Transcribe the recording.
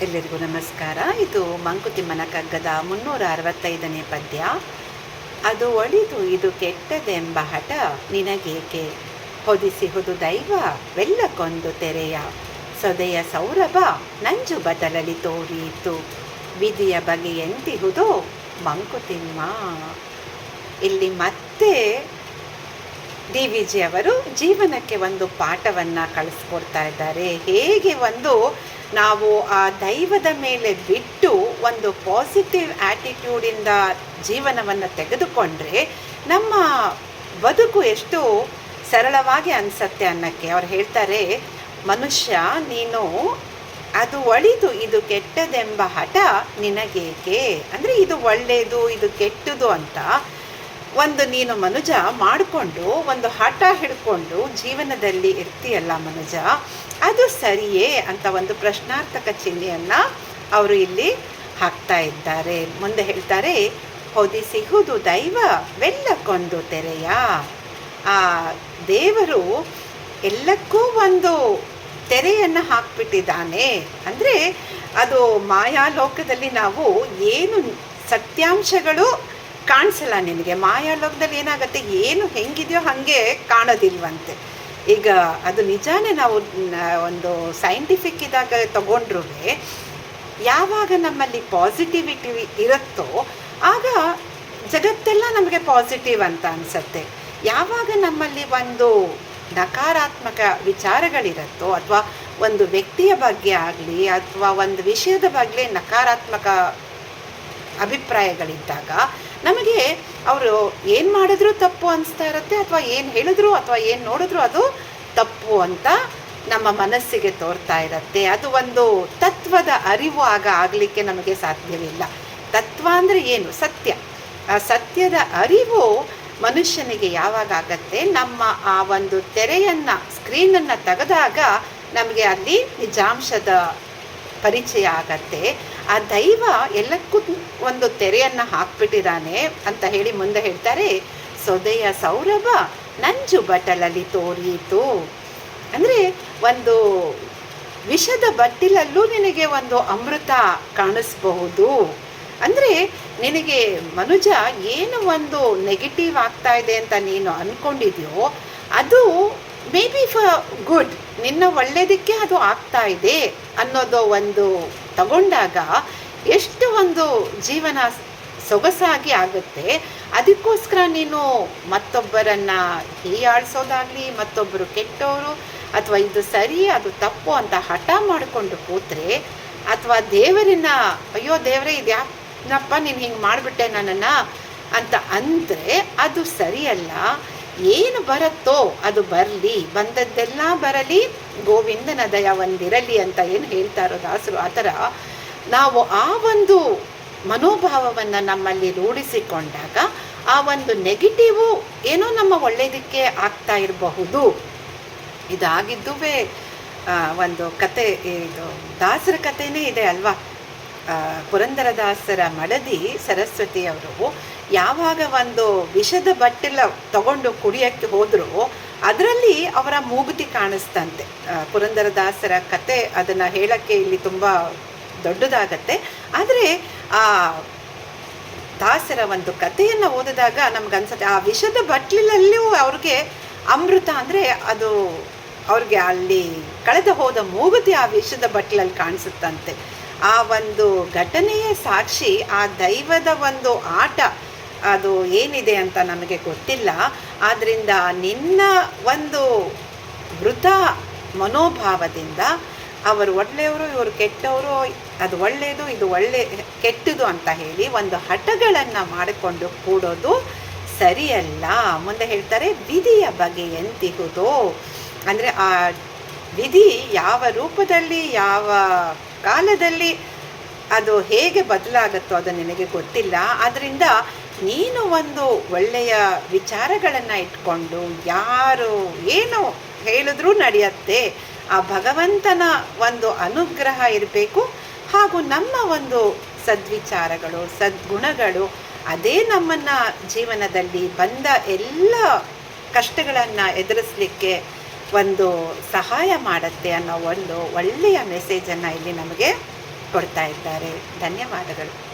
ಎಲ್ಲರಿಗೂ ನಮಸ್ಕಾರ. ಇದು ಮಂಕುತಿಮ್ಮನ ಕಗ್ಗದ ಮುನ್ನೂರ ಅರವತ್ತೈದನೇ ಪದ್ಯ. ಅದು ಒಳಿದು ಇದು ಕೆಟ್ಟದೆಂಬ ಹಠ. ನಿನಗೇಕೆ? ಹೊದಿಸಿಹುದು ದೈವ ವೆಲ್ಲಕ್ಕೊಂದು ತೆರೆಯ. ಸೊದೆಯ ಸೌರಭ, ನಂಜು ಬದಲಲಿ ತೋರಿಯಿತು. ವಿಧಿಯ ಬಗೆ ಎಂದಿಹುದೋ ಮಂಕುತಿಮ್ಮ. ಇಲ್ಲಿ ಮತ್ತೆ ಡಿ ವಿ ಜಿ ಅವರು ಜೀವನಕ್ಕೆ ಒಂದು ಪಾಠವನ್ನು ಕಳಿಸ್ಕೊಡ್ತಾ ಇದ್ದಾರೆ. ಹೇಗೆ ಒಂದು ನಾವು ಆ ದೈವದ ಮೇಲೆ ಬಿಟ್ಟು ಒಂದು ಪಾಸಿಟಿವ್ ಆ್ಯಟಿಟ್ಯೂಡಿಂದ ಜೀವನವನ್ನು ತೆಗೆದುಕೊಂಡ್ರೆ ನಮ್ಮ ಬದುಕು ಎಷ್ಟು ಸರಳವಾಗಿ ಅನಿಸತ್ತೆ ಅನ್ನಕ್ಕೆ ಅವ್ರು ಹೇಳ್ತಾರೆ, ಮನುಷ್ಯ, ನೀನು ಅದು ಒಳಿದು ಇದು ಕೆಟ್ಟದೆಂಬ ಹಠ ನಿನಗೇಕೆ? ಅಂದರೆ ಇದು ಒಳ್ಳೆಯದು ಇದು ಕೆಟ್ಟದು ಅಂತ ಒಂದು ನೀನು ಮನುಜ ಮಾಡಿಕೊಂಡು, ಒಂದು ಹಠ ಹಿಡ್ಕೊಂಡು ಜೀವನದಲ್ಲಿ ಇರ್ತೀಯಲ್ಲ ಮನುಜ, ಅದು ಸರಿಯೇ ಅಂತ ಒಂದು ಪ್ರಶ್ನಾರ್ಥಕ ಚಿಹ್ನೆಯನ್ನು ಅವರು ಇಲ್ಲಿ ಹಾಕ್ತಾ ಇದ್ದಾರೆ. ಮುಂದೆ ಹೇಳ್ತಾರೆ ಹೊದಿಸಿಹುದು ದೈವ ವೆಲ್ಲಕ್ಕೊಂದು ತೆರೆಯ. ಆ ದೇವರು ಎಲ್ಲಕ್ಕೂ ಒಂದು ತೆರೆಯನ್ನು ಹಾಕ್ಬಿಟ್ಟಿದ್ದಾನೆ. ಅಂದರೆ ಅದು ಮಾಯಾಲೋಕದಲ್ಲಿ ನಾವು ಏನು ಸತ್ಯಾಂಶಗಳು ಕಾಣಿಸಲ್ಲ ನಿನಗೆ. ಮಾಯಾಲೋಕದಲ್ಲಿ ಏನಾಗುತ್ತೆ, ಏನು ಹೆಂಗಿದೆಯೋ ಹಾಗೆ ಕಾಣೋದಿಲ್ವಂತೆ. ಈಗ ಅದು ನಿಜಾನೇ ನಾವು ಒಂದು ಸೈಂಟಿಫಿಕ್ ಇದಾಗ ತಗೊಂಡ್ರೂ ಯಾವಾಗ ನಮ್ಮಲ್ಲಿ ಪಾಸಿಟಿವಿಟಿ ಇರುತ್ತೋ, ಆಗ ಜಗತ್ತೆಲ್ಲ ನಮಗೆ ಪಾಸಿಟಿವ್ ಅಂತ ಅನಿಸತ್ತೆ. ಯಾವಾಗ ನಮ್ಮಲ್ಲಿ ಒಂದು ನಕಾರಾತ್ಮಕ ವಿಚಾರಗಳಿರುತ್ತೋ, ಅಥವಾ ಒಂದು ವ್ಯಕ್ತಿಯ ಬಗ್ಗೆ ಆಗಲಿ, ಅಥವಾ ಒಂದು ವಿಷಯದ ಬಗ್ಗೆ ನಕಾರಾತ್ಮಕ ಅಭಿಪ್ರಾಯಗಳಿದ್ದಾಗ ನಮಗೆ ಅವರು ಏನು ಮಾಡಿದ್ರು ತಪ್ಪು ಅನಿಸ್ತಾ ಇರುತ್ತೆ ಅಥವಾ ಏನು ಹೇಳಿದ್ರು ಅಥವಾ ಏನು ನೋಡಿದ್ರು ಅದು ತಪ್ಪು ಅಂತ ನಮ್ಮ ಮನಸ್ಸಿಗೆ ತೋರ್ತಾ ಇರುತ್ತೆ. ಅದು ಒಂದು ತತ್ವದ ಅರಿವು ಆಗ ಆಗಲಿಕ್ಕೆ ನಮಗೆ ಸಾಧ್ಯವಿಲ್ಲ ತತ್ವ ಅಂದರೆ ಏನು? ಸತ್ಯ. ಆ ಸತ್ಯದ ಅರಿವು ಮನುಷ್ಯನಿಗೆ ಯಾವಾಗ ಆಗತ್ತೆ? ನಮ್ಮ ಆ ಒಂದು ತೆರೆಯನ್ನು ಸ್ಕ್ರೀನನ್ನು ತೆಗೆದಾಗ ನಮಗೆ ಅಲ್ಲಿ ನಿಜಾಂಶದ ಪರಿಚಯ ಆಗತ್ತೆ ಆ ದೈವ ಎಲ್ಲಕ್ಕೂ ಒಂದು ತೆರೆಯನ್ನು ಹಾಕ್ಬಿಟ್ಟಿದ್ದಾನೆ ಅಂತ ಹೇಳಿ ಮುಂದೆ ಹೇಳ್ತಾರೆ, ಸೊದೆಯ ಸೌರಭ ನಂಜು ಬಟಲಲ್ಲಿ ತೋರಿಯಿತು. ಅಂದರೆ ಒಂದು ವಿಷದ ಬಟ್ಟಿಲಲ್ಲೂ ನಿನಗೆ ಒಂದು ಅಮೃತ ಕಾಣಿಸ್ಬಹುದು. ಅಂದರೆ ನಿನಗೆ ಮನುಜ ಏನು ಒಂದು ನೆಗೆಟಿವ್ ಆಗ್ತಾ ಇದೆ ಅಂತ ನೀನು ಅಂದ್ಕೊಂಡಿದ್ಯೋ ಅದು ಮೇ ಬಿ ಫಾರ್ ಗುಡ್ ನಿನ್ನ ಒಳ್ಳೆಯದಕ್ಕೆ ಅದು ಆಗ್ತಾ ಇದೆ ಅನ್ನೋದು ಒಂದು ತಗೊಂಡಾಗ ಎಷ್ಟು ಒಂದು ಜೀವನ ಸೊಗಸಾಗಿ ಆಗುತ್ತೆ, ಅದಕ್ಕೋಸ್ಕರ ನೀನು ಮತ್ತೊಬ್ಬರನ್ನು ಹೀಯಾಳಿಸೋದಾಗಲಿ ಮತ್ತೊಬ್ಬರು ಕೆಟ್ಟವರು ಅಥವಾ ಇದು ಸರಿ, ಅದು ತಪ್ಪು ಅಂತ ಹಠ ಮಾಡಿಕೊಂಡು ಕೂತ್ರೆ ಅಥವಾ ದೇವರನ್ನ, ಅಯ್ಯೋ ದೇವರೇ ಇದು ಯಾಕಪ್ಪ ನೀನು ಹಿಂಗೆ ಮಾಡಿಬಿಟ್ಟೆ ನನ್ನನ್ನು ಅಂತ ಅಂದರೆ ಅದು ಸರಿಯಲ್ಲ. ಏನು ಬರುತ್ತೋ ಅದು ಬರಲಿ, ಬಂದದ್ದೆಲ್ಲ ಬರಲಿ, ಗೋವಿಂದನ ದಯ ಒಂದಿರಲಿ ಅಂತ ಏನು ಹೇಳ್ತಾರೋ ದಾಸರು, ಆ ಥರ ನಾವು ಆ ಒಂದು ಮನೋಭಾವವನ್ನು ನಮ್ಮಲ್ಲಿ ರೂಢಿಸಿಕೊಂಡಾಗ ಆ ಒಂದು ನೆಗೆಟಿವು ಏನೋ ನಮ್ಮ ಒಳ್ಳೆಯದಕ್ಕೆ ಆಗ್ತಾ ಇರಬಹುದು. ಇದಾಗಿದ್ದುವೇ ಒಂದು ಕತೆ, ಇದು ದಾಸರ ಕಥೆನೇ ಇದೆ ಅಲ್ವಾ? ಪುರಂದರದಾಸರ ಮಡದಿ ಸರಸ್ವತಿಯವರು ಯಾವಾಗ ಒಂದು ವಿಷದ ಬಟ್ಟೆಲ್ಲ ತಗೊಂಡು ಕುಡಿಯೋಕ್ಕೆ ಹೋದರೂ ಅದರಲ್ಲಿ ಅವರ ಮೂಗುತಿ ಕಾಣಿಸ್ತಂತೆ. ಪುರಂದರದಾಸರ ಕತೆ ಅದನ್ನು ಹೇಳೋಕ್ಕೆ ಇಲ್ಲಿ ತುಂಬ ದೊಡ್ಡದಾಗತ್ತೆ. ಆದರೆ ಆ ದಾಸರ ಒಂದು ಕಥೆಯನ್ನು ಓದಿದಾಗ ನಮ್ಗೆ ಅನ್ಸುತ್ತೆ ಆ ವಿಷದ ಬಟ್ಲಲ್ಲೂ ಅವ್ರಿಗೆ ಅಮೃತ ಅಂದರೆ ಅದು ಅವ್ರಿಗೆ ಅಲ್ಲಿ ಕಳೆದು ಹೋದ ಮೂಗುತಿ ಆ ವಿಷದ ಬಟ್ಲಲ್ಲಿ ಕಾಣಿಸುತ್ತಂತೆ. ಆ ಒಂದು ಘಟನೆಯ ಸಾಕ್ಷಿ, ಆ ದೈವದ ಒಂದು ಆಟ ಅದು ಏನಿದೆ ಅಂತ ನಮಗೆ ಗೊತ್ತಿಲ್ಲ. ಆದ್ದರಿಂದ ನಿನ್ನ ಒಂದು ವೃತ ಮನೋಭಾವದಿಂದ ಅವರು ಒಳ್ಳೆಯವರು, ಇವರು ಕೆಟ್ಟವರು, ಅದು ಒಳ್ಳೆಯದು, ಇದು ಒಳ್ಳೆ, ಕೆಟ್ಟದು ಅಂತ ಹೇಳಿ ಒಂದು ಹಠಗಳನ್ನು ಮಾಡಿಕೊಂಡು ಕೂಡೋದು ಸರಿಯಲ್ಲ. ಮುಂದೆ ಹೇಳ್ತಾರೆ, ವಿಧಿಯ ಬಗೆ ಎಂತಿಹುದು ಅಂದರೆ ಆ ವಿಧಿ ಯಾವ ರೂಪದಲ್ಲಿ, ಯಾವ ಕಾಲದಲ್ಲಿ, ಅದು ಹೇಗೆ ಬದಲಾಗುತ್ತೋ ಅದು ನಿನಗೆ ಗೊತ್ತಿಲ್ಲ. ಆದ್ದರಿಂದ ನೀನು ಒಂದು ಒಳ್ಳೆಯ ವಿಚಾರಗಳನ್ನು ಇಟ್ಕೊಂಡು ಯಾರು ಏನು ಹೇಳಿದ್ರೂ ನಡೆಯತ್ತೆ. ಆ ಭಗವಂತನ ಒಂದು ಅನುಗ್ರಹ ಇರಬೇಕು. ಹಾಗೂ ನಮ್ಮ ಒಂದು ಸದ್ವಿಚಾರಗಳು, ಸದ್ಗುಣಗಳು, ಅದೇ ನಮ್ಮನ್ನು ಜೀವನದಲ್ಲಿ ಬಂದ ಎಲ್ಲ ಕಷ್ಟಗಳನ್ನು ಎದುರಿಸಲಿಕ್ಕೆ ಒಂದು ಸಹಾಯ ಮಾಡುತ್ತೆ ಅನ್ನೋ ಒಂದು ಒಳ್ಳೆಯ ಮೆಸೇಜನ್ನು ಇಲ್ಲಿ ನಮಗೆ ಕೊಡ್ತಾ ಇದ್ದಾರೆ. ಧನ್ಯವಾದಗಳು.